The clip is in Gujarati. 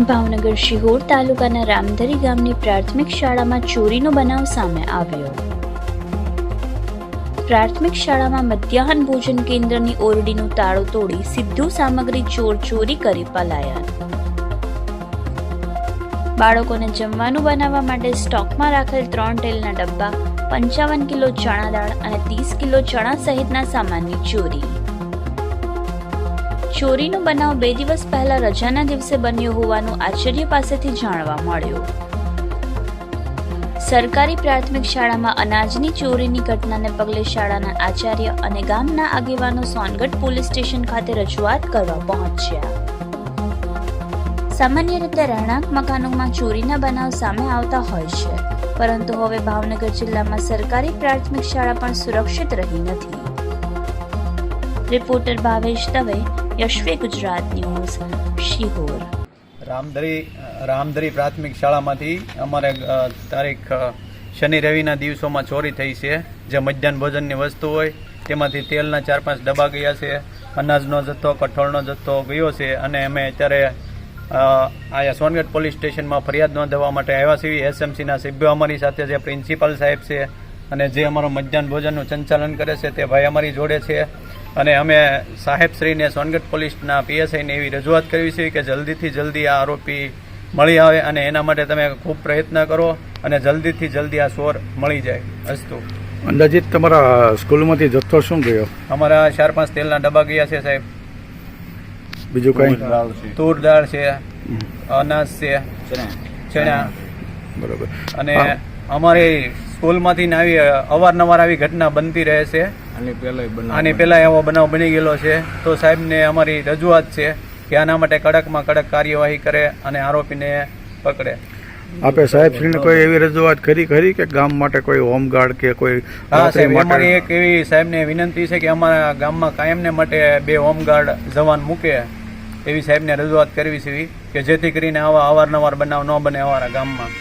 ભાવનગર શિહોર તાલુકાના રામધરી ગામની પ્રાથમિક શાળામાં ચોરીનો બનાવ સામે આવ્યો. પ્રાથમિક શાળામાં મધ્યાહન ભોજન કેન્દ્રની ઓરડીનું તાળું તોડી સીધું સામગ્રી ચોર ચોરી કરી પલાયા બાળકોને જમવાનું બનાવવા માટે સ્ટોકમાં રાખેલ ત્રણ તેલના ડબ્બા, પંચાવન કિલો ચણા દાળ અને ત્રીસ કિલો ચણા સહિતના સામાનની ચોરી. ચોરીનો બનાવ બે દિવસ પહેલા રજાના દિવસે બન્યો હોવાનું આચાર્ય પાસેથી જાણવા મળ્યું. સરકારી પ્રાથમિક શાળામાં અનાજની ચોરીની ઘટનાને પગલે શાળાના આચાર્ય અને ગામના આગેવાનો સોનગઢ પોલીસ સ્ટેશન ખાતે રજૂઆત કરવા પહોંચ્યા. સામાન્ય રીતે રહેણાંક મકાનોમાં ચોરીના બનાવ સામે આવતા હોય છે, પરંતુ હવે ભાવનગર જિલ્લામાં સરકારી પ્રાથમિક શાળા પણ સુરક્ષિત રહી નથી. રિપોર્ટર ભાવેશ દવે યશવી ગુજરાત ન્યૂઝ શિહોર રામધરી રામધરી પ્રાથમિક શાળામાંથી અમારે તારીખ શનિ રવિના દિવસોમાં ચોરી થઈ છે. જે મધ્યાહન ભોજનની વસ્તુ હોય, તેમાંથી તેલના ચાર પાંચ ડબ્બા ગયા છે, અનાજનો જથ્થો, કઠોળનો જથ્થો ગયો છે અને અમે અત્યારે આયા સોનગઢ પોલીસ સ્ટેશનમાં ફરિયાદ નોંધાવવા માટે આવ્યા છીએ. એસએમસીના સભ્યો અમારી સાથે જે પ્રિન્સિપાલ સાહેબ છે અને જે અમારો મધ્યાહન ભોજનનું સંચાલન કરે છે, તે ભાઈ અમારી જોડે છે. અને અમે સાહેબશ્રીને સોનગઢ પોલીસના પીએસઆઈને એવી રજૂઆત કરવી છે કે જલ્દીથી જલ્દી આ આરોપી મળી આવે અને એના માટે તમે ખૂબ પ્રયત્ન કરો અને જલ્દીથી જલ્દી આ સોર મળી જાય. અસ્તુ. અંદાજિત તમારા સ્કૂલમાંથી જથ્થો શું ગયો? અમારા ચાર પાંચ તેલના ડબ્બા ગયા છે સાહેબ. બીજું કઈ? તૂર દાળ છે. અનાજ છે ચણા. બરોબર. અને અમારી સ્કૂલમાંથી ને આવી અવારનવાર આવી ઘટના બનતી રહે છે. આની પહેલા એવો બનાવ બની ગયેલો છે. તો સાહેબને અમારી રજૂઆત છે કે આના માટે કડકમાં કડક કાર્યવાહી કરે અને આરોપીને પકડે. આપે સાહેબશ્રીને કોઈ એવી રજૂઆત કરી ખરી કે ગામ માટે કોઈ હોમગાર્ડ કે કોઈ હા સાહેબ અમારી એક એવી સાહેબને વિનંતી છે કે અમારા ગામમાં કાયમને માટે બે હોમગાર્ડ જવાન મૂકે એવી સાહેબને રજૂઆત કરવી છે કે જેથી કરીને આવા અવારનવાર બનાવ ન બને અમારા ગામમાં.